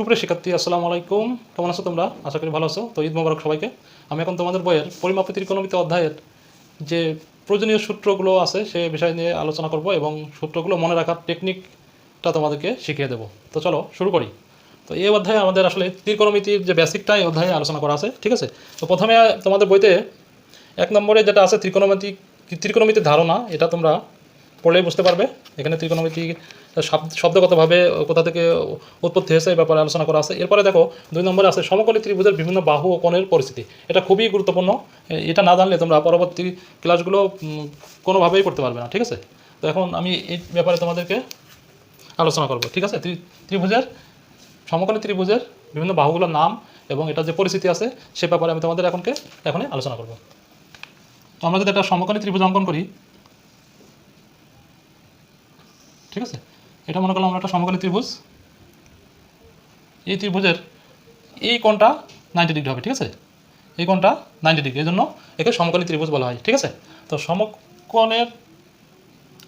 সুপ্রিয় শিক্ষার্থী, আসসালামু আলাইকুম। কেমন আছো তোমরা? আশা করি ভালো আছো। তো ঈদ মোবারক সবাইকে। আমি এখন তোমাদের বইয়ের পরিমাপে ত্রিকোণমিতি অধ্যায়ের যে প্রয়োজনীয় সূত্রগুলো আছে, সে বিষয় নিয়ে আলোচনা করব এবং সূত্রগুলো মনে রাখার টেকনিকটা তোমাদেরকে শিখিয়ে দেবো। তো চলো, শুরু করি। তো এই অধ্যায়ে আমাদের আসলে ত্রিকোণমিতির যে বেসিকটা এই অধ্যায়ে আলোচনা করা আছে, ঠিক আছে? তো প্রথমে তোমাদের বইতে এক নম্বরে যেটা আছে, ত্রিকোণমিতি ত্রিকোণমিতির ধারণা, এটা তোমরা পড়লেই বুঝতে পারবে। এখানে ত্রিকোণমিতি শব্দগতভাবে কোথা থেকে উৎপত্তি হয়েছে এই ব্যাপারে আলোচনা করা আছে। এরপরে দেখো, দুই নম্বরে আছে, সমকলী ত্রিভুজের বিভিন্ন বাহু ও কোণের পরিস্থিতি। এটা খুবই গুরুত্বপূর্ণ। এটা না জানলে তোমরা পরবর্তী ক্লাসগুলো কোনোভাবেই করতে পারবে না, ঠিক আছে? তো এখন আমি এই ব্যাপারে তোমাদেরকে আলোচনা করব, ঠিক আছে? ত্রি- ত্রিভুজের, সমকলী ত্রিভুজের বিভিন্ন বাহুগুলোর নাম এবং এটা যে পরিস্থিতি আছে, সে ব্যাপারে আমি তোমাদের এখনকে, এখনই আলোচনা করব। আমরা যদি একটা সমকলী ত্রিভুজ অঙ্কন করি, ঠিক আছে? এটা মনে করলাম আমরা একটা সমকলী ত্রিভুজ। এই ত্রিভুজের এই কোণটা নাইনটি ডিগ্রি হবে, ঠিক আছে? এই কোণটা নাইনটি ডিগ্রি এই জন্য একে সমকলী ত্রিভুজ বলা হয়, ঠিক আছে? তো সমকোণের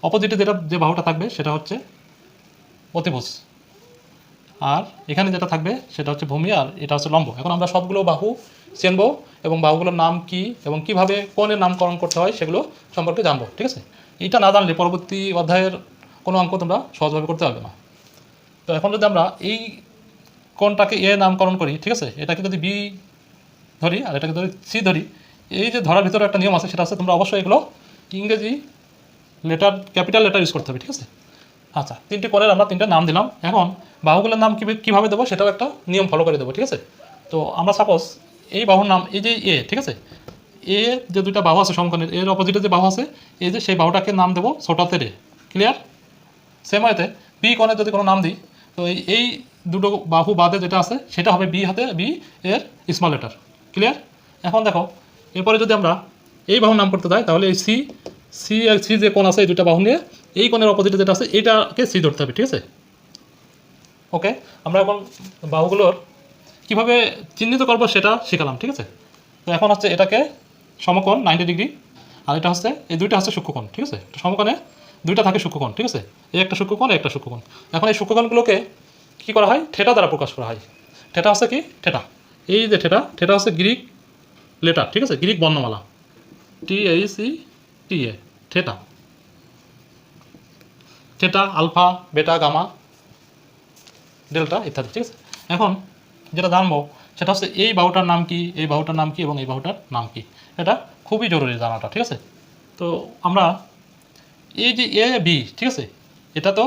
অপোজিটে যেটা, যে বাহুটা থাকবে, সেটা হচ্ছে অতিভুজ। আর এখানে যেটা থাকবে, সেটা হচ্ছে ভূমি, আর এটা হচ্ছে লম্ব। এখন আমরা সবগুলো বাহু চেনবো, এবং বাহুগুলোর নাম কি, এবং কীভাবে কোণের নামকরণ করতে হয়, সেগুলো সম্পর্কে জানব, ঠিক আছে? এটা না জানলে পরবর্তী অধ্যায়ের কোনো অঙ্ক তোমরা সহজভাবে করতে পারবে না। তো এখন যদি আমরা এই কোনটাকে এ নামকরণ করি, ঠিক আছে? এটাকে যদি বি ধরি আর এটাকে যদি সি ধরি, এই যে ধরার ভিতরে একটা নিয়ম আছে, সেটা আছে তোমরা অবশ্যই এগুলো ইংরেজি লেটার, ক্যাপিটাল লেটার ইউজ করতে হবে, ঠিক আছে? আচ্ছা তিনটি কোণের আমরা তিনটা নাম দিলাম। এখন বাহুগুলোর নাম কীভাবে দেবো সেটাও একটা নিয়ম ফলো করে দেবো, ঠিক আছে? তো আমরা সাপোজ এই বাহুর নাম, এই যে এ ঠিক আছে? এ যে দুইটা বাহু আছে সমকোণের, এর অপোজিটে যে বাহু আছে, এই যে সেই বাহুটাকে নাম দেবো ছোটাতে রে ক্লিয়ার সেম হয়তে বি কোণে যদি কোনো নাম দিই, তো এই দুটো বাহু বাদে যেটা আছে, সেটা হবে বি হাতে বি এর স্মল লেটার ক্লিয়ার এখন দেখো, এরপরে যদি আমরা এই বাহুর নাম করতে যাই, তাহলে এই সি সি আর সি যে কোণ আছে, এই দুটা বাহু নিয়ে, এই কোণের অপোজিটে যেটা আছে এইটাকে সি ধরতে হবে, ঠিক আছে? ওকে আমরা এখন বাহুগুলোর কীভাবে চিহ্নিত করব সেটা শেখালাম, ঠিক আছে? তো এখন হচ্ছে এটাকে সমকোণ নাইনটি ডিগ্রি আর এটা হচ্ছে, এই দুইটা হচ্ছে সূক্ষ্মকোণ, ঠিক আছে? সমকোণে দুইটা থাকে সূক্ষ্মকোণ, ঠিক আছে? এই একটা সূক্ষ্মকোণ একটা সূক্ষ্মকোণ। এখন এই সূক্ষ্মকোণগুলোকে কী করা হয়? থেটা দ্বারা প্রকাশ করা হয়। থেটা হচ্ছে কি? থেটা। এই যে থেটা থেটা হচ্ছে গ্রিক লেটার, ঠিক আছে? গ্রিক বর্ণমালা। T E T A, theta. Theta, alpha, beta, gamma, delta ইত্যাদি, ঠিক আছে? এখন যেটা জানব, সেটা হচ্ছে এই বাহুটার নাম কি? এই বাহুটার নাম কি এবং এই বাহুটার নাম কি? এটা খুবই জরুরি জানাটা, ঠিক আছে? তো আমরা এই যে এ, বি, ঠিক আছে? এটা তো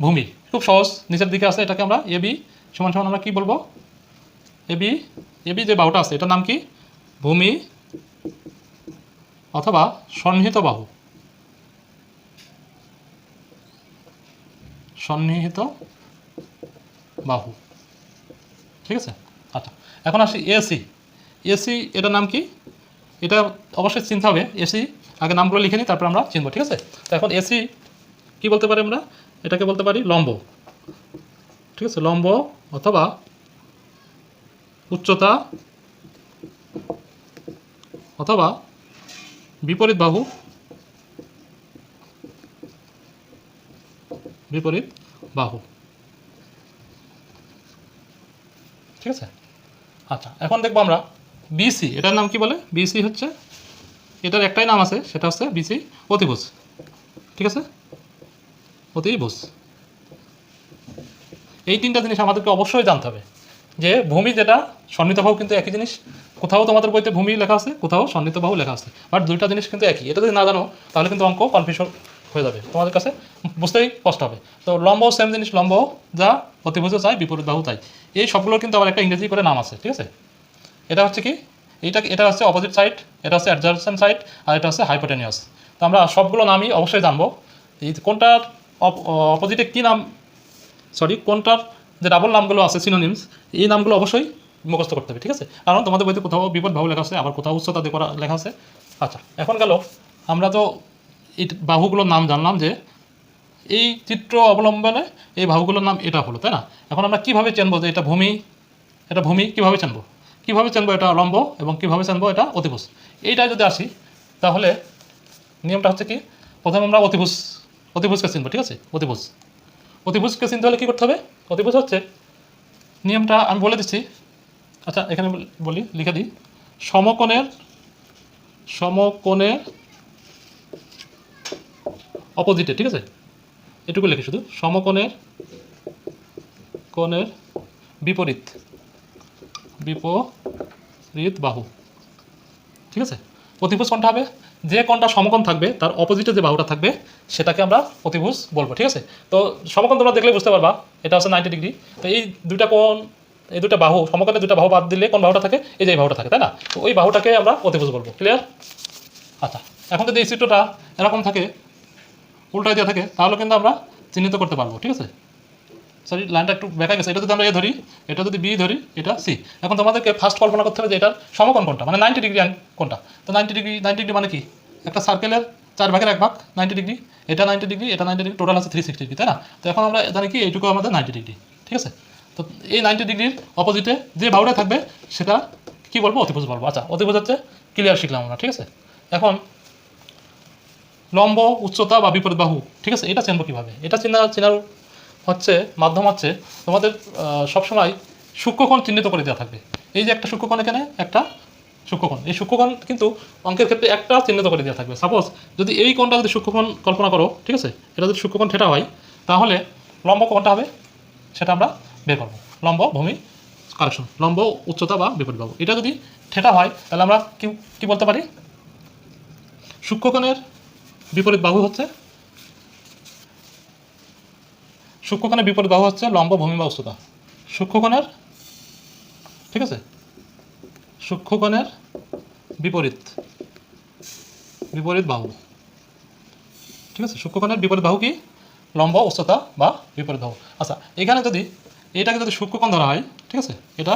ভূমি। খুব সহজ, নিচের দিকে আছে এটাকে আমরা এ, বি সমান সমান আমরা কি বলব? এ, বি এ, বি যে বাহুটা আছে, এটার নাম কি? ভূমি অথবা সন্নিহিত বাহু। সন্নিহিত বাহু। ঠিক আছে? আচ্ছা এখন আসি এসি এসি এটার নাম কি? এটা অবশ্যই চিনতে হবে। এসি আগে নামগুলো লিখে নিই তারপর আমরা চিনবো, ঠিক আছে? তো এখন এসি কি বলতে পারি আমরা? এটাকে বলতে পারি লম্ব, ঠিক আছে? লম্ব অথবা উচ্চতা অথবা বিপরীত বাহু বিপরীত বাহু, ঠিক আছে? আচ্ছা এখন দেখব আমরা বিসি এটার নাম কি বলে? বিসি হচ্ছে এটার একটাই নাম আছে, সেটা হচ্ছে বিসি অতিভুজ। ঠিক আছে? অতিভুজ। এই তিনটা জিনিস আমাদেরকে অবশ্যই জানতে হবে, যে ভূমি যেটা, সন্নিহিত বাহু কিন্তু একই জিনিস, কোথাও তোমাদের বইতে ভূমি লেখা আছে, কোথাও সন্নিহিত বাহু লেখা আছে বাট দুইটা জিনিস কিন্তু একই। এটা যদি না জানো, তাহলে কিন্তু অঙ্ক কনফিউশন হয়ে যাবে। তোমাদের কাছে বুঝতেই কষ্ট হবে। তো লম্ব সেম জিনিস, লম্ব যা, অতিভুজও চাই, বিপরীত বাহু তাই এই সবগুলোর কিন্তু আবার একটা ইংরেজি করে নাম আছে, ঠিক আছে? এটা হচ্ছে কি? এইটা এটা হচ্ছে অপোজিট সাইড এটা হচ্ছে অ্যাডজারসেন সাইড আর এটা হচ্ছে হাইপোটেনিয়াস তো আমরা সবগুলো নামই অবশ্যই জানব। এই কোনটার অপোজিটে কী নাম সরি কোনটার যে ডাবল নামগুলো আছে সিনোনিমস এই নামগুলো অবশ্যই মুখস্থ করতে হবে, ঠিক আছে? কারণ তোমাদের বইতে কোথাও বিপদ ভাব লেখা আছে, আবার কোথাও উচ্চতা দিয়ে করা লেখা আছে। আচ্ছা এখন গেল, আমরা তো এই বাহুগুলোর নাম জানলাম যে এই চিত্র অবলম্বনে এই বাহুগুলোর নাম এটা হলো, তাই না? এখন আমরা কীভাবে চেনবো যে এটা ভূমি এটা ভূমি কীভাবে চেনবো? কীভাবে চেনবো এটা লম্ব এবং কীভাবে চেনবো এটা অতিভুজ? এইটায় যদি আসি, তাহলে নিয়মটা হচ্ছে কি? প্রথমে আমরা অতিভুজ, অতিভুজকে চিনবো, ঠিক আছে? অতিভুজ। অতিভুজকে চিনতে হলে কী করতে হবে? অতিভুজ হচ্ছে নিয়মটা আমি বলে দিচ্ছি। আচ্ছা এখানে বলি, লিখে দিই। সমকোণের সমকোণের অপোজিটে ঠিক আছে? এটুকু লিখি শুধু। সমকোণের, কোণের বিপরীত। বিপরীত। বাহু। ঠিক আছে? প্রতিভুজ কোনটা হবে? যে কোনটা সমকোণ থাকবে, তার অপোজিটে যে বাহুটা থাকবে, সেটাকে আমরা প্রতিভুজ বলব, ঠিক আছে? তো সমকোণ তোমরা দেখলে বুঝতে পারবা, এটা হচ্ছে নাইনটি ডিগ্রি তো এই দুইটা কোণ, এই দুটা বাহু সমকোণে দুটা বাহু বাদ দিলে কোন বাহুটা থাকে? এই যে বাহুটা থাকে, তাই না? তো ওই বাহুটাকে আমরা প্রতিভুজ বলব ক্লিয়ার আচ্ছা এখন যদি এই চিত্রটা এরকম থাকে, উল্টায় দেওয়া থাকে, তাহলে কিন্তু আমরা চিহ্নিত করতে পারব, ঠিক আছে? সরি লাইনটা একটু বেঁকা গেছে। এটা যদি আমরা এ ধরি, এটা যদি বি ধরি, এটা সি এখন তোমাদেরকে ফার্স্ট কল্পনা করতে হবে যে এটার সমকোণ কোনটা? মানে নাইনটি ডিগ্রি কোনটা? তো নাইনটি ডিগ্রি নাইনটি ডিগ্রি মানে কি? একটা সার্কেলের চার ভাগের এক ভাগ নাইনটি ডিগ্রি এটা নাইনটি ডিগ্রি এটা নাইনটি ডিগ্রি টোটাল আছে থ্রি সিক্সটি ডিগ্রি তাই না? তো এখন আমরা জানি কি, এইটুকু আমাদের নাইনটি ডিগ্রি ঠিক আছে? তো এই নাইনটি ডিগ্রির অপোজিটে যে বাহুটা থাকবে, সেটা কি বলব? অতিভুজ বলব। আচ্ছা অতিভুজ হচ্ছে ক্লিয়ার শিখলাম আমরা, ঠিক আছে? এখন লম্ব, উচ্চতা বা বিপরীত বাহু, ঠিক আছে? এটা চিনবো কীভাবে? এটা চেনা চেনার হচ্ছে, মাধ্যম হচ্ছে তোমাদের সবসময় সূক্ষ্মকোণ চিহ্নিত করে দেওয়া থাকবে। এই যে একটা সূক্ষ্মকোণ এখানে, একটা সূক্ষ্মকোণ। এই সূক্ষ্মকোণ কিন্তু অঙ্কের ক্ষেত্রে একটা চিহ্নিত করে দেওয়া থাকবে। সাপোজ যদি এই কোণটা যদি সূক্ষ্মকোণ কল্পনা করো, ঠিক আছে? এটা যদি সূক্ষ্মকোণ ঠেটা হয়, তাহলে লম্ব কোণটা হবে, সেটা আমরা বের করব। লম্ব ভূমি কারেকশন লম্ব উচ্চতা বা বিপরীত বাহু। এটা যদি ঠেটা হয়, তাহলে আমরা কি কি বলতে পারি? সূক্ষ্মকোণের বিপরীত বাহু হচ্ছে সূক্ষ্মকোণের বিপরীত বাহু হচ্ছে লম্ব ভূমি বা উচ্চতা সূক্ষ্মকোণের, ঠিক আছে? সূক্ষ্মকোণের বিপরীত বিপরীত বাহু। ঠিক আছে? সূক্ষ্মকোণের বিপরীত বাহু কি? লম্ব উচ্চতা বা বিপরীত বাহু। আচ্ছা এখানে যদি, এটাকে যদি সূক্ষ্মকোণ ধরা হয়, ঠিক আছে? এটা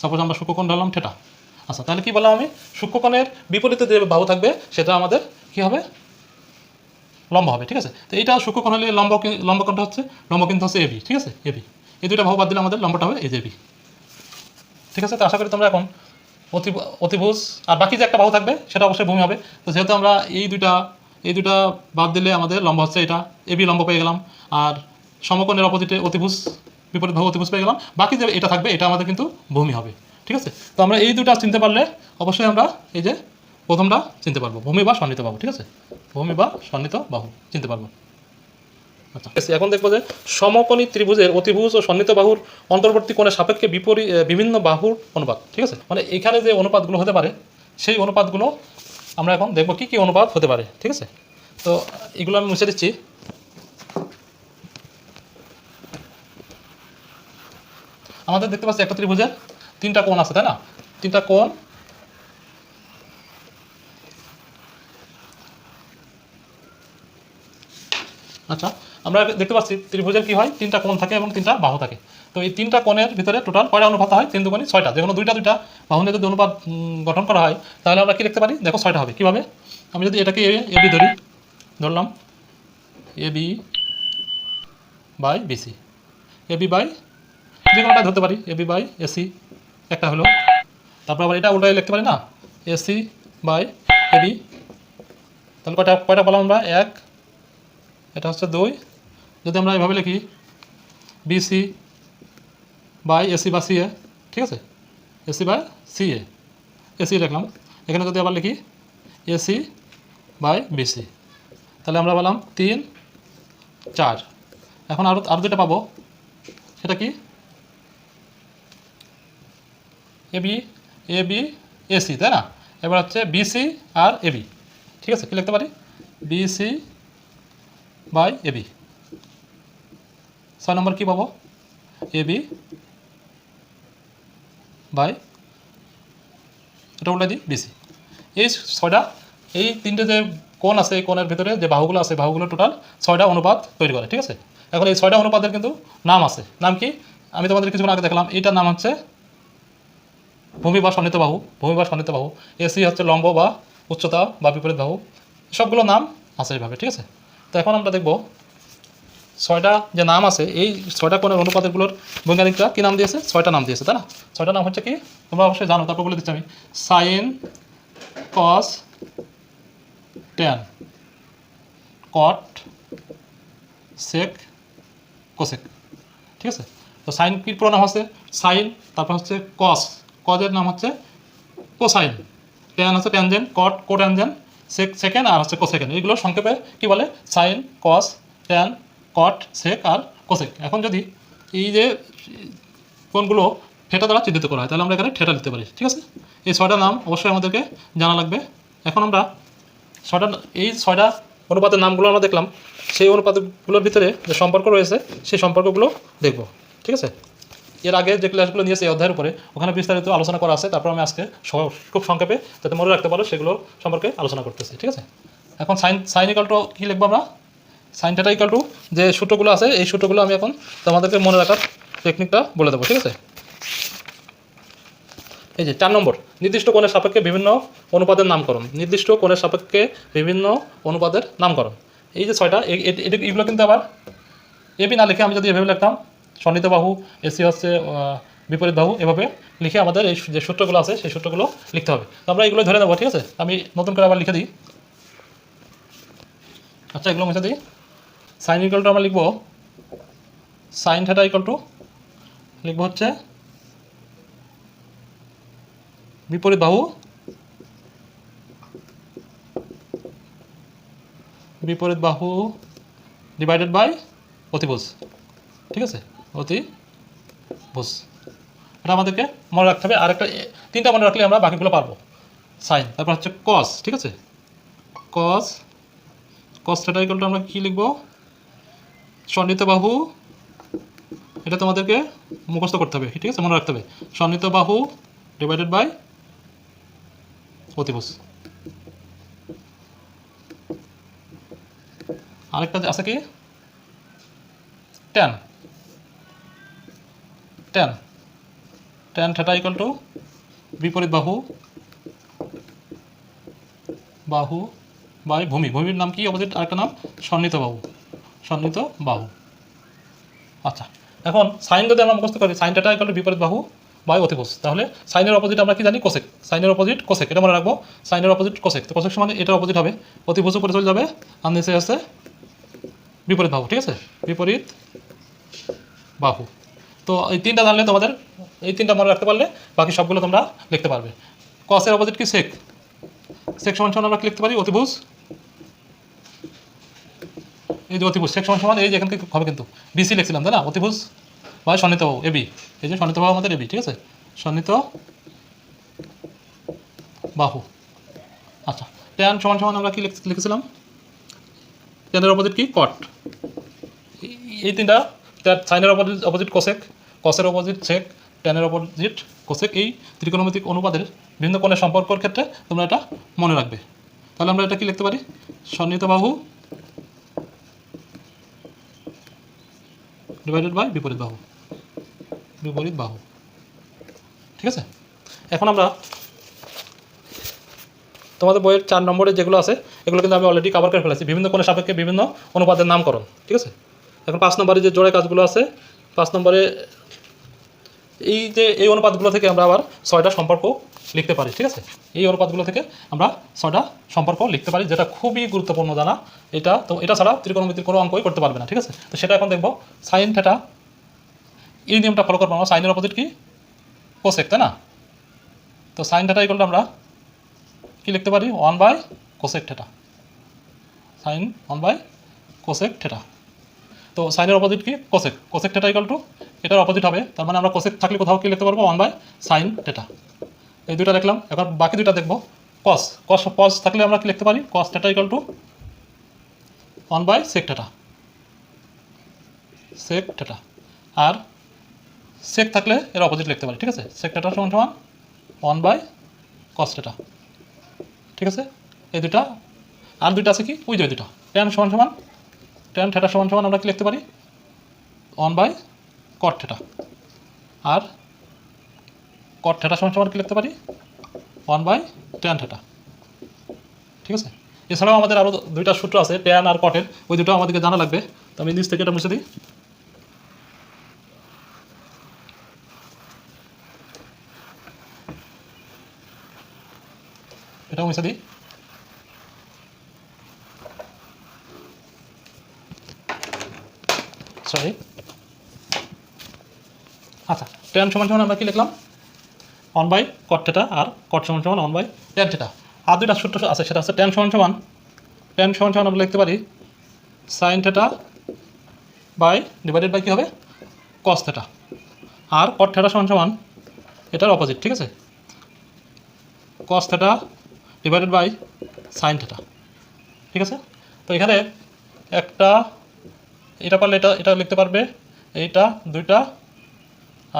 সাপোজ আমরা সূক্ষ্মকোণ ধরলাম ঠেটা আচ্ছা তাহলে কি বললাম আমি? সূক্ষ্মকোণের বিপরীতে যে বাহু থাকবে, সেটা আমাদের কি হবে? লম্ব হবে, ঠিক আছে? তো এইটা সূক্ষ্মকোণ হলে লম্ব কি- লম্ব কোণটা হচ্ছে, লম্ব কিন্তু হচ্ছে এবি ঠিক আছে? এবি এই দুইটা বাহু বাদ দিলে আমাদের লম্বটা হবে যে ঠিক আছে? তো আশা করি তোমরা এখন অতি অতিভুজ আর বাকি যে একটা বাহু থাকবে, সেটা অবশ্যই ভূমি হবে। তো যেহেতু আমরা এই দুইটা এই দুইটা বাদ দিলে আমাদের লম্ব হচ্ছে এটা। এবি লম্ব পেয়ে গেলাম। আর সমকোণের অপোজিটে অতিভুজ বিপরীত বাহু অতিভুজ পেয়ে গেলাম। বাকি যে এটা থাকবে, এটা আমাদের কিন্তু ভূমি হবে। ঠিক আছে? তো আমরা এই দুটা চিনতে পারলে অবশ্যই আমরা এই যে প্রথমটা চিনতে পারব। ভূমি বা সন্নিত বাহু, ঠিক আছে? ভূমি বা সন্নিত বাহু, চিনতে পারব। আচ্ছা এখন দেখব যে সমকোণী ত্রিভুজের অতিভুজ ও সন্নিত বাহুর অন্তর্বর্তী কোণের সাপেক্ষে বিপরীত বিভিন্ন বাহুর অনুপাত, ঠিক আছে? মানে এখানে যে অনুপাতগুলো হতে পারে, সেই অনুপাতগুলো আমরা এখন দেখব কী কী অনুপাত হতে পারে, ঠিক আছে? তো এগুলো আমি মুছে দিচ্ছি। আমাদের দেখতে পাচ্ছি একটা ত্রিভুজের তিনটা কোণ আছে, তাই না? তিনটা কোণ আচ্ছা আমরা দেখতে পাচ্ছি ত্রিভুজের কি হয়? তিনটা কোণ থাকে এবং তিনটা বাহু থাকে। তো এই তিনটা কোণের ভিতরে টোটাল কয়টা অনুপাত হয়? তিন দুগুণী ছয়টা। যে দুইটা দুইটা বাহু নিয়ে যদি অনুপাত গঠন করা হয়, তাহলে আমরা কি দেখতে পারি? দেখো ছয়টা হবে। কীভাবে? আমি যদি এটাকে এ বি ধরি, ধরলাম। A B by BC A B by যে কোনোটা ধরতে পারি? এ বি বাই এসি একটা হলো। তারপর আবার এটা উল্টাই লিখতে পারি না? AC by A B. তাহলে কয়টা কয়টা পেলাম আমরা? এক। এটা হচ্ছে দুই। যদি আমরা এভাবে লিখি বিসি বাই এসি বা সি এ ঠিক আছে? AC by C A AC লিখলাম। এখানে যদি আবার লিখি এসি বাই বিসি তাহলে আমরা পেলাম তিন, চার। এখন আরও আরও যেটা পাবো। সেটা কি? A B A B AC তাই না? এবার হচ্ছে বিসি আর এবি ঠিক আছে? কি লিখতে পারি? বিসি বাই এবি ছয় নম্বর কী পাবো? B by. এটা উল্টে দিই বিসি এই ছয়টা, এই তিনটে যে কোণ আছে, এই কোণের ভিতরে যে বাহুগুলো আছে, বাহুগুলো টোটাল ছয়টা অনুপাত তৈরি করে, ঠিক আছে? এখন এই ছয়টা অনুপাতের কিন্তু নাম আছে। নাম কি? আমি তোমাদের কিছুক্ষণ আগে দেখলাম, এইটার নাম হচ্ছে ভূমি বা সন্নিহিত বাহু, ভূমি বা সন্নিহিত বাহু। এসি হচ্ছে লম্ব বা উচ্চতা বা বিপরীত বাহু। সবগুলো নাম আছে এইভাবে, ঠিক আছে? তো এখন আমরা দেখব ছয়টা যে নাম আছে, এই ছয়টা কোণের অনুপাতগুলোর বৈজ্ঞানিকরা কী নাম দিয়েছে? ছয়টা নাম দিয়েছে, তাই না? ছয়টা নাম হচ্ছে কি? তোমরা অবশ্যই জানো, তারপর বলে দিচ্ছি আমি। Sine cos tan cot sec cosec ঠিক আছে? তো সাইন কি পুরো নাম হচ্ছে? সাইন তারপর হচ্ছে কস কজের নাম হচ্ছে কোসাইন ট্যান হচ্ছে ট্যানজেন কট কোট্যানজেন সেক সেকেন্ড আর হচ্ছে কোসেকেন্ড এগুলো সংক্ষেপে কী বলে? Sine cos tan cot, sec আর কোসেক। এখন যদি এই যে কোনগুলো থেটা দ্বারা চিহ্নিত করা হয়, তাহলে আমরা এখানে থেটা লিখতে পারি, ঠিক আছে? এই ছয়টা নাম অবশ্যই আমাদেরকে জানা লাগবে। এখন আমরা ছয়টা এই ছয়টা অনুপাতের নামগুলো আমরা দেখলাম, সেই অনুপাতগুলোর ভিতরে যে সম্পর্ক রয়েছে, সেই সম্পর্কগুলো দেখব, ঠিক আছে? এর আগে যে ক্লাসগুলো নিয়েছে এই অধ্যায়ের উপরে, ওখানে বিস্তারিত আলোচনা করা আছে, তারপর আমি আজকে খুব সংক্ষেপে যাতে মনে রাখতে পারো, সেগুলো সম্পর্কে আলোচনা করতেছি, ঠিক আছে? এখন সাইন সাইন কী লিখব আমরা? সাইন টেটা ইকাল টু যে সূত্রগুলো আছে, এই সূত্রগুলো আমি এখন তোমাদেরকে মনে রাখার টেকনিকটা বলে দেবো, ঠিক আছে? এই যে চার নম্বর, নির্দিষ্ট কোণের সাপেক্ষে বিভিন্ন অনুপাতের নামকরণ। নির্দিষ্ট কোণের সাপেক্ষে বিভিন্ন অনুপাতের নামকরণ। এই যে ছয়টা এগুলো কিন্তু আবার এবি না লিখে আমি যদি এভাবে লিখতাম সন্নিহিত বাহু এসি হচ্ছে বিপরীত বাহু, এভাবে লিখে আমাদের এই যে সূত্রগুলো আছে, সেই সূত্রগুলো লিখতে হবে। আমরা এগুলো ধরে নেব, ঠিক আছে? আমি নতুন করে আবার লিখে দিই। আচ্ছা এগুলো মুছে দিই। সাইন ইকাল টু আমরা লিখব, সাইন থেটা ইকাল টু লিখব হচ্ছে বিপরীত বাহু বিপরীত বাহু ডিভাইডেড বাই অতিভুজ, ঠিক আছে? অতি অতিভুজ। এটা আমাদেরকে মনে রাখতে হবে। আর একটা তিনটা মনে রাখলে আমরা বাকিগুলো পারব। সাইন, তারপর হচ্ছে কস ঠিক আছে? Cos cos theta equal to আমরা কী লিখব? সন্নিহিত বাহু এটা তোমাদেরকে মুখস্থ করতে হবে, ঠিক আছে? মনে রাখতে হবে। সন্নিহিত বাহু ডিভাইডেড বাই অতিভুজ। আরেকটা আছে কি? Tan tan tan theta equal to বিপরীত বাহু বাহু বাই ভূমি। ভূমির নাম কি? অপোজিট আরেকটা নাম সন্নিত বাহু সন্নিহিত বাহু। আচ্ছা এখন সাইন যদি আমরা মুখস্থ করি সাইন থেটা ইকুয়াল বিপরীত বাহু বাই অতিভুজ। তাহলে সাইনের অপোজিট আমরা কি জানি? কোসেক সাইনের অপোজিট কোসেক এটা মনে রাখব। সাইনের অপোজিট কোসেক তো কোসেক সমান এটার অপোজিট হবে। অতিভুজ উপরে চলে যাবে আর নিচে আছে বিপরীত বাহু, ঠিক আছে? বিপরীত বাহু। তো এই তিনটা জানলে তোমাদের, এই তিনটা মনে রাখতে পারলে বাকি সবগুলো তোমরা লিখতে পারবে। কসের অপোজিট কি সেক সেক সমান সমান আমরা কি লিখতে পারি? অতিভুজ এই যে অতিভুজ সেক সমান এই যে এখান থেকে হবে কিন্তু। বিসি লিখছিলাম, তাই না? অতিভুজ বা সন্নিহিত বাহু এবি এই যে সন্নিহিত বাহু আমাদের এবি ঠিক আছে? সন্নিত বাহু। আচ্ছা ট্যান সমান সমান আমরা কি লিখেছিলাম? ট্যানের অপোজিট কি? কট এই- তিনটা সাইনের অপোজিট অপোজিট কোসেক কসের অপোজিট সেক ট্যানের অপোজিট কোসেক এই ত্রিকোণমিতিক অনুপাদের বিভিন্ন কোণের সম্পর্কের ক্ষেত্রে তোমরা এটা মনে রাখবে। তাহলে আমরা এটা কি লিখতে পারি? সন্নিহিত বাহু ডিভাইডেড বাই বিপরীত বাহু। বিপরীত বাহু। ঠিক আছে? এখন আমরা তোমাদের বইয়ের চার নম্বরে যেগুলো আছে, এগুলো কিন্তু আমি অলরেডি কভার করে ফেলেছি। বিভিন্ন কোণের সাপেক্ষে বিভিন্ন অনুপাতের নামকরণ। ঠিক আছে? এখন পাঁচ নম্বরে যে জোড়ায় কাজগুলো আছে, পাঁচ নম্বরে এই যে, এই অনুপাতগুলো থেকে আমরা আবার ছয়টা সম্পর্ক লিখতে পারি, ঠিক আছে? এই অনুপাতগুলো থেকে আমরা ছয়টা সম্পর্ক লিখতে পারি, যেটা খুবই গুরুত্বপূর্ণ জানা। এটা তো, এটা ছাড়া ত্রিকোণমিতির কোনো অঙ্কই করতে পারবে না, ঠিক আছে? তো সেটা এখন দেখব। সাইন থেটা এই নিয়মটা ফলো করব আমরা। সাইনের অপোজিট কি? কোসেক তাই না? তো সাইন থেটা ইকুয়াল আমরা কি লিখতে পারি? One by cosec theta sine one by cosec theta তো সাইনের অপোজিট কি? Cosec cosec theta equal to এটার অপোজিট হবে। তার মানে আমরা কোসেক থাকলে কোথাও কি লিখতে পারব? ওয়ান বাই সাইন থেটা এই দুইটা দেখলাম। এবার বাকি দুইটা দেখব। কস কস কস থাকলে আমরা কি লিখতে পারি? Cos theta equal to one by sec theta sec theta R sec থাকলে এর অপোজিট লিখতে পারি, ঠিক আছে? সেক থেটা সমান সমান ওয়ান বাই কস থেটা ঠিক আছে? এই দুটা আর দুইটা আছে কি? ওই যে দুটা ট্যান সমান সমান ট্যান থেটা সমান সমান আমরা কি লিখতে পারি? ওয়ান বাই কট থেটা আর কট থেটা সমান সমান কি লিখতে পারি? ওয়ান বাই ট্যান থেটা ঠিক আছে? এছাড়াও আমাদের আরও দুইটা সূত্র আছে ট্যান আর কটের ওই দুটো আমাদেরকে জানা লাগবে। তো আমি নিচ থেকে এটা মুছে দিই। এটাও মুছে দিই। সরি আচ্ছা ট্যান সমান সমান আমরা কি লিখলাম? ওয়ান বাই কট থেটা আর কট সমান সমান ওয়ান বাই টেন থেটা আর দুইটা সূত্র আছে, সেটা হচ্ছে টেন সমান সমান। টেন সমান সমান আমরা লিখতে পারি sine theta by divided by কী হবে? কস থেটা আর কট থেটা সমান সমান এটার অপোজিট ঠিক আছে? Cos theta divided by sine theta ঠিক আছে? তো এখানে একটা, এটা পারলে এটা এটা লিখতে পারবে, এইটা, দুইটা,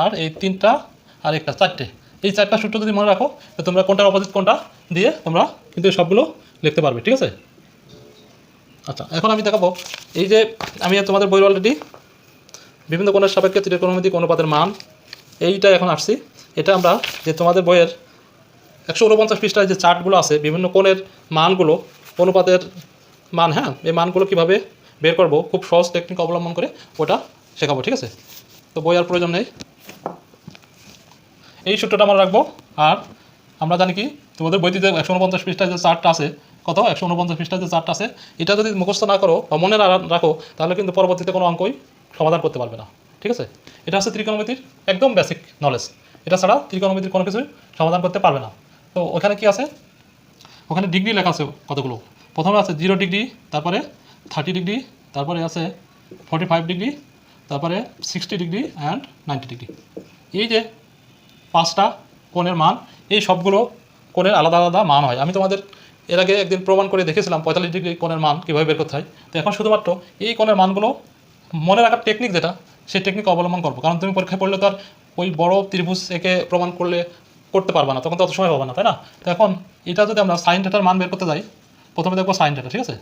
আর এই তিনটা, আর একটা, চারটে। এই চারটা সূত্র যদি মনে রাখো, তো তোমরা কোনটার অপোজিট কোনটা দিয়ে তোমরা কিন্তু সবগুলো লিখতে পারবে, ঠিক আছে? আচ্ছা এখন আমি দেখাবো, এই যে আমি তোমাদের বই অলরেডি বিভিন্ন কোণের সাপেক্ষে ত্রিকোণমিতিক অনুপাতের মান, এইটা এখন আসছি। এটা আমরা যে তোমাদের বইয়ের একশো উনপঞ্চাশ পৃষ্ঠায় যে চার্টগুলো আছে, বিভিন্ন কোণের মানগুলো, অনুপাতের মান হ্যাঁ এই মানগুলো কীভাবে বের করব, খুব সহজ টেকনিক অবলম্বন করে ওটা শেখাবো, ঠিক আছে? তো বই আর প্রয়োজন নেই। এই সূত্রটা আমরা রাখব। আর আমরা জানি কি, তোমাদের বইতে একশো উনপঞ্চাশ পৃষ্ঠায় যে চার্টটা আছে, কত? একশো উনপঞ্চাশ পৃষ্ঠায় যে চার্টটা আছে, এটা যদি মুখস্থ না করো বা মনে না রাখো, তাহলে কিন্তু পরবর্তীতে কোনো অঙ্কই সমাধান করতে পারবে না। ঠিক আছে? এটা হচ্ছে ত্রিকোণমিতির একদম বেসিক নলেজ এটা ছাড়া ত্রিকোণমিতির কোনো কিছুই সমাধান করতে পারবে না। তো ওখানে কি আছে? ওখানে ডিগ্রি লেখা আছে কতগুলো? প্রথমে আছে জিরো ডিগ্রি তারপরে থার্টি ডিগ্রি তারপরে আছে ফর্টি ফাইভ ডিগ্রি তারপরে sixty degree and ninety degree এই যে পাঁচটা কোণের মান, এই সবগুলো কোণের আলাদা আলাদা মান হয়। আমি তোমাদের এর আগে একদিন প্রমাণ করে দেখেছিলাম পঁয়তাল্লিশ ডিগ্রি কোণের মান কীভাবে বের করতে হয়। তো এখন শুধুমাত্র এই কোণের মানগুলো মনে রাখার টেকনিক যেটা, সেই টেকনিক অবলম্বন করব। কারণ তুমি পরীক্ষায় পড়লে তো আর ওই বড় ত্রিভুজ একে প্রমাণ করলে করতে পারবে না, তখন তো অত সময় হবে না, তাই না? তো এখন এটা যদি আমরা সাইন ডেটার মান বের করতে যাই, প্রথমে দেখব সাইন ডেটা ঠিক আছে?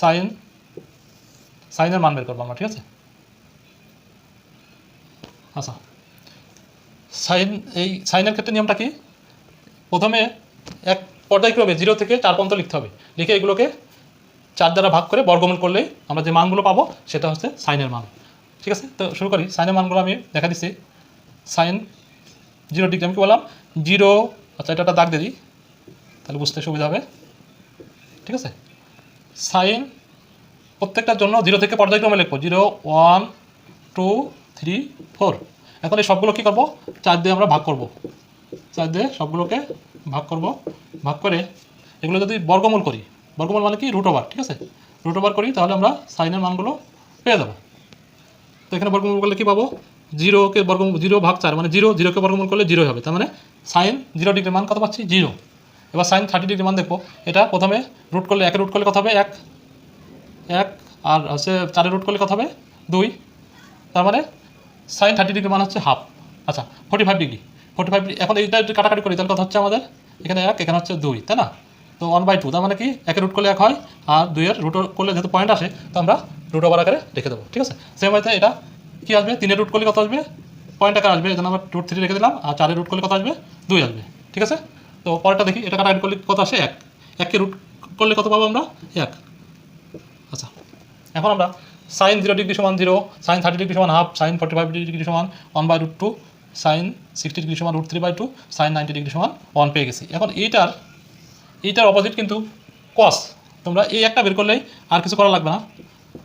সাইন সাইনের মান বের করব আমরা, ঠিক আছে? আচ্ছা। সাইন, এই সাইনের ক্ষেত্রে নিয়মটা কি? প্রথমে এক পর্যায়ক্রমে জিরো থেকে চার পর্যন্ত লিখতে হবে। লিখে এগুলোকে চার দ্বারা ভাগ করে বর্গমূল করলেই আমরা যে মানগুলো পাবো, সেটা হচ্ছে সাইনের মান। ঠিক আছে? তো শুরু করি। সাইনের মানগুলো আমি দেখা দিচ্ছি। সাইন জিরো ডিগ্রি, আমি কি বললাম? জিরো আচ্ছা এটা দাগ দিয়ে দিই। তাহলে বুঝতে সুবিধা হবে। ঠিক আছে? সাইন প্রত্যেকটার জন্য জিরো থেকে পর্যায়ক্রমে লিখব। Zero, one, two, three, four. এখন এই সবগুলো কী করব? চার দিয়ে আমরা ভাগ করব। চার দিয়ে সবগুলোকে ভাগ করব। ভাগ করে এগুলো যদি বর্গমূল করি, বর্গমূল মানে কি? রুট ওভার ঠিক আছে? রুট ওভার করি, তাহলে আমরা সাইনের মানগুলো পেয়ে যাব। তো এখানে বর্গমূল করলে কী পাবো? জিরোকে বর্গ জিরো ভাগ চার মানে জিরো জিরোকে বর্গমূল করলে জিরোই হবে। তার মানে সাইন জিরো ডিগ্রি মান কত পাচ্ছি? জিরো এবার সাইন থার্টি ডিগ্রি মান দেখব। এটা প্রথমে রুট করলে একে রুট করলে কত হবে? এক। এক আর হচ্ছে চারে রুট করলে কত হবে? দুই। তার মানে সাইন থার্টি ডিগ্রি মান হচ্ছে হাফ। আচ্ছা forty five degree. Forty five এখন এইটা যদি কাটাকাটি করি, তাহলে কথা হচ্ছে আমাদের, এখানে এক, এখানে হচ্ছে দুই, তাই না? তো ওয়ান বাই টু তার মানে কি? একে রুট করলে এক হয়, আর দুইয়ের রুট করলে যেহেতু পয়েন্ট আসে, তো আমরা রুট ওভার আকারে রেখে দেবো, ঠিক আছে? সেম হয়তো এটা কি আসবে? তিনের রুট করলে কত আসবে? পয়েন্ট আকার আসবে জন্য আমরা রুট থ্রি রেখে দিলাম, আর চারের রুট করলে কত আসবে? দুই আসবে, ঠিক আছে? তো পরেরটা দেখি, এটা কাটাকাটি করলে কত আসে? এক। এককে রুট করলে কত পাবো আমরা? এক। আচ্ছা এখন আমরা সাইন জিরো ডিগ্রি সমান জিরো, সাইন থার্টি ডিগ্রি সমান half, sine forty five degree সমান one by root two, sine sixty degree সমান root three by two, sine ninety degree সমান ওয়ান পেয়ে গেছি। এখন এইটার এইটার অপোজিট কিন্তু কস তোমরা এই একটা বের করলেই আর কিছু করা লাগবে না।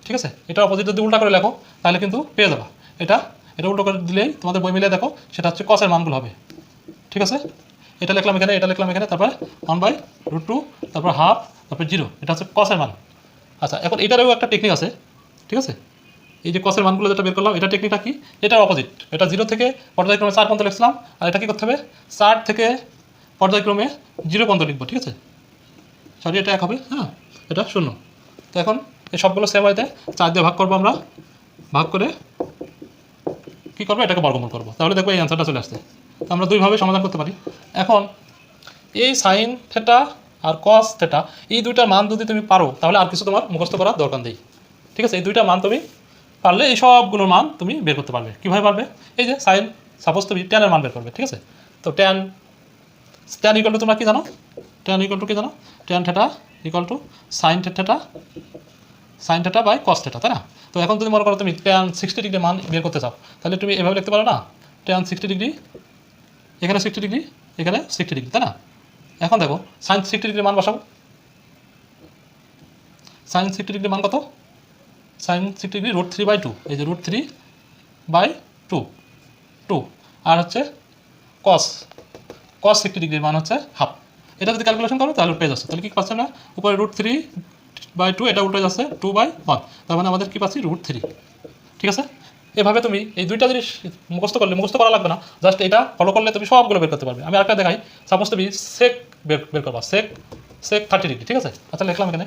ঠিক আছে? এটার অপোজিট যদি উল্টা করে লেখো, তাহলে কিন্তু পেয়ে যাবা। এটা এটা উল্টো করে দিলেই তোমাদের বই মিলিয়ে দেখো, সেটা হচ্ছে কসের মানগুলো হবে। ঠিক আছে? এটা লিখলাম এখানে, এটা লিখলাম এখানে, তারপরে ওয়ান বাই রুট টু, তারপর হাফ, তারপর জিরো। এটা হচ্ছে কসের মান। আচ্ছা এখন এটারও একটা টেকনিক আছে। ঠিক আছে? এই যে কসের মানগুলো যেটা বের করলাম, এটা টেকনিকটা কি? এটার অপোজিট এটা জিরো থেকে পর্যায়ক্রমে চার পর্যন্ত লিখছিলাম, আর এটা কী করতে হবে? চার থেকে পর্যায়ক্রমে জিরো পর্যন্ত লিখব, ঠিক আছে? সরি, এটা এক হবে হ্যাঁ এটা শূন্য। তো এখন এই সবগুলো সেম হইতে চার দিয়ে ভাগ করব আমরা। ভাগ করে কী করব? এটাকে বর্গমূল করব। তাহলে দেখব এই অ্যান্সারটা চলে আসছে। তো আমরা দুইভাবে সমাধান করতে পারি। এখন এই সাইন থেটা আর কস থেটা এই দুইটার মান যদি তুমি পারো, তাহলে আর কিছু তোমার মুখস্থ করার দরকার নেই। ঠিক আছে? এই দুইটা মান তুমি পারলে, এই সবগুলোর মান তুমি বের করতে পারবে। কীভাবে পারবে? এই যে সাইন সাপোজ তুমি ট্যানের মান বের করবে, ঠিক আছে? তো ট্যান ট্যান ইকুয়াল টু তোমরা কী জানো? ট্যান ইকুয়াল টু কী জানো? Tan theta equal to sine theta sine theta by cos theta তাই না? তো এখন যদি মনে করো তুমি ট্যান সিক্সটি ডিগ্রি মান বের করতে চাও। তাহলে তুমি এভাবে লিখতে পারো না? ট্যান সিক্সটি ডিগ্রি এখানে সিক্সটি ডিগ্রি এখানে সিক্সটি ডিগ্রি তাই না? এখন দেখো সাইন সিক্সটি ডিগ্রি মান বসাবো সাইন সিক্সটি ডিগ্রি মান কত? Sine sixty degree root three by two, এই যে root three by two two. আর হচ্ছে কস কস সিক্সটি ডিগ্রির মান হচ্ছে হাফ এটা যদি ক্যালকুলেশন করো, তাহলে পেয়ে যাচ্ছে। তাহলে কি পাচ্ছে না? উপরে রুট থ্রি বাই টু, এটা উল্টে যাচ্ছে টু বাই ওয়ান। তার মানে আমাদের কি পাচ্ছি? Root three. ঠিক আছে? এভাবে তুমি এই দুইটা জিনিস মুখস্থ করলে, মুখস্থ করা লাগবে না। জাস্ট এটা ফলো করলে তুমি সবগুলো বের করতে পারবে। আমি আরেকটা দেখাই। সাপোজ তুমি সেক বের বের করবা। সেক সেক থার্টি ডিগ্রি ঠিক আছে? আচ্ছা লিখলাম এখানে।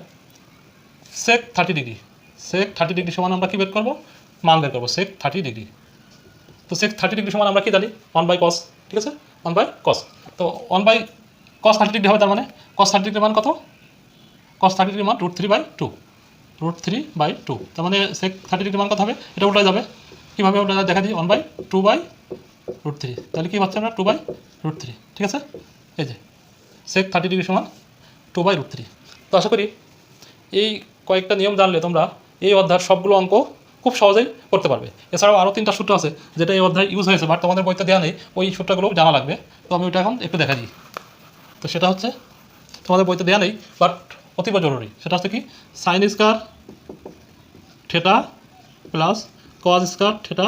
Sec thirty degree sec thirty degree সমান আমরা কি বের করব? মান বের করব সেক থার্টি ডিগ্রি তো সেক থার্টি ডিগ্রি সমান আমরা কি জানি? ওয়ান বাই কস ঠিক আছে? ওয়ান বাই কস তো one by cos thirty degree হবে তার মানে? কস থার্টি ডিগ্রি মান কত? কস থার্টি ডিগ্রি মান root three by two root three by two তার মানে সেক থার্টি ডিগ্রি মান কত হবে? এটা উল্টে যাবে। কীভাবে ওটা দেখা দিই one by two by root three তাহলে কী পাচ্ছি আমরা? টু বাই রুট থ্রি ঠিক আছে? এই যে সেক থার্টি ডিগ্রি সমান টু বাই রুট থ্রি তো আশা করি এই কয়েকটা নিয়ম জানলে তোমরা এই অধ্যায়ের সবগুলো অঙ্ক খুব সহজেই করতে পারবে। এছাড়াও আরও তিনটা সূত্র আছে যেটা এই অধ্যায় ইউজ হয়েছে বাট তোমাদের বইতে দেওয়া নেই, ওই সূত্রগুলো জানা লাগবে। তো আমি ওইটা এখন একটু দেখা দিই। তো সেটা হচ্ছে, তোমাদের বইতে দেওয়া নেই বাট অতীব জরুরি। সেটা হচ্ছে কি sine square theta plus cos square theta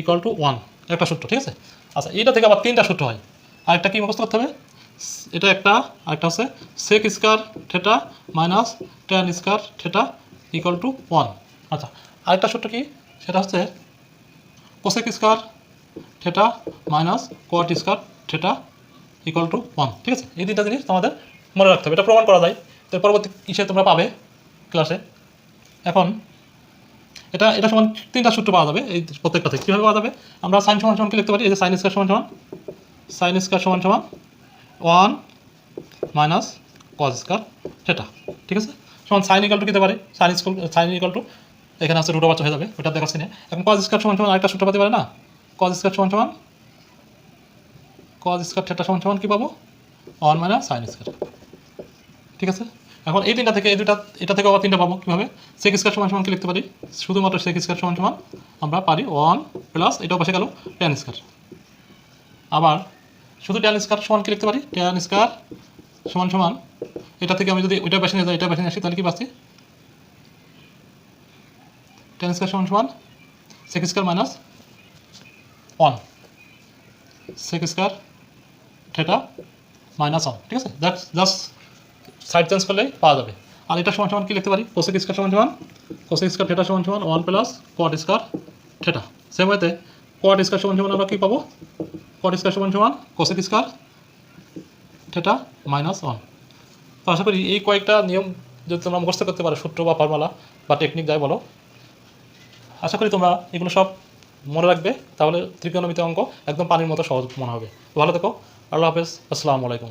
equal to one একটা সূত্র, ঠিক আছে? আচ্ছা এইটা থেকে আবার তিনটা সূত্র হয়। আরেকটা কী মুখস্থ করতে হবে? এটা একটা, আরেকটা হচ্ছে sec square theta minus tan square theta equal to one আচ্ছা আরেকটা সূত্র কি? সেটা হচ্ছে cosec square theta minus cot square theta equal to one ঠিক আছে? এই তিনটা জিনিস তোমাদের মনে রাখতে হবে। এটা প্রমাণ করা যায়। তো পরবর্তী ইসে তোমরা পাবে ক্লাসে এখন এটা এটা সমান তিনটা সূত্র পাওয়া যাবে এই প্রত্যেকটা থেকে কীভাবে পাওয়া যাবে? আমরা সাইন সমান সমান কি লিখতে পারি? এই যে সাইন স্কোয়ার সমান সমান। সাইন স্কোয়ার সমান সমান one minus cos square theta ঠিক আছে? সমান সাইন ইকাল টু কী পারে? Sine school sine equal to এখানে আছে রুটো বাচ্চা হয়ে যাবে ওটা দেখাচ্ছি না। এখন কজ স্কোয়ার সমান সমান আরেকটা সূত্র পাতে পারে না? কজ স্কোয়ার সমান সমান কজ স্কোয়ার থেটা সমান সমান কী পাবো? ওয়ান মাইনাস সাইন স্কোয়ার ঠিক আছে? এখন এই তিনটা থেকে, এই দুটা এটা থেকে আবার তিনটা পাবো কীভাবে? সেক স্কোয়ার সমান সমান কি লিখতে পারি? শুধুমাত্র সেক স্কোয়ার সমান সমান আমরা পারি ওয়ান প্লাস এটাও পাশে গেল টেন স্কোয়ার আবার শুধু টেন স্কোয়ার সমান কি লিখতে পারি? টেন স্কোয়ার সমান সমান, এটা থেকে আমি যদি ওইটা বেছে নিয়ে যাই এটা বেছে নিয়ে আসি, তাহলে কি পাচ্ছি? টেন স্কোয়ার সমান সমান sec square minus one sec square theta minus one ঠিক আছে? দ্যাটস জাস্ট সাইড চেঞ্জ করলেই পাওয়া যাবে। আর এটা সমান সমান কি লিখতে পারি? কোসেক স্কোয়ার সমান সমান কোসেক স্কোয়ার থেটা সমান সমান one plus cot square theta same ওয়েতে কোয়াট স্কোয়ার সমান সমান আমরা কী পাবো? কোয়াট স্কোয়ার সমান সমান cosec square theta minus one তো আশা করি এই কয়েকটা নিয়ম যদি তোমরা মুখস্থ করতে পারো, সূত্র বা ফর্মালা বা টেকনিক যাই বলো, আশা করি তোমরা এগুলো সব মনে রাখবে। তাহলে ত্রিকোণমিতি অঙ্ক একদম পানির মতো সহজ মনে হবে। ভালো থেকো। আল্লাহ হাফেজ। আসসালামু আলাইকুম।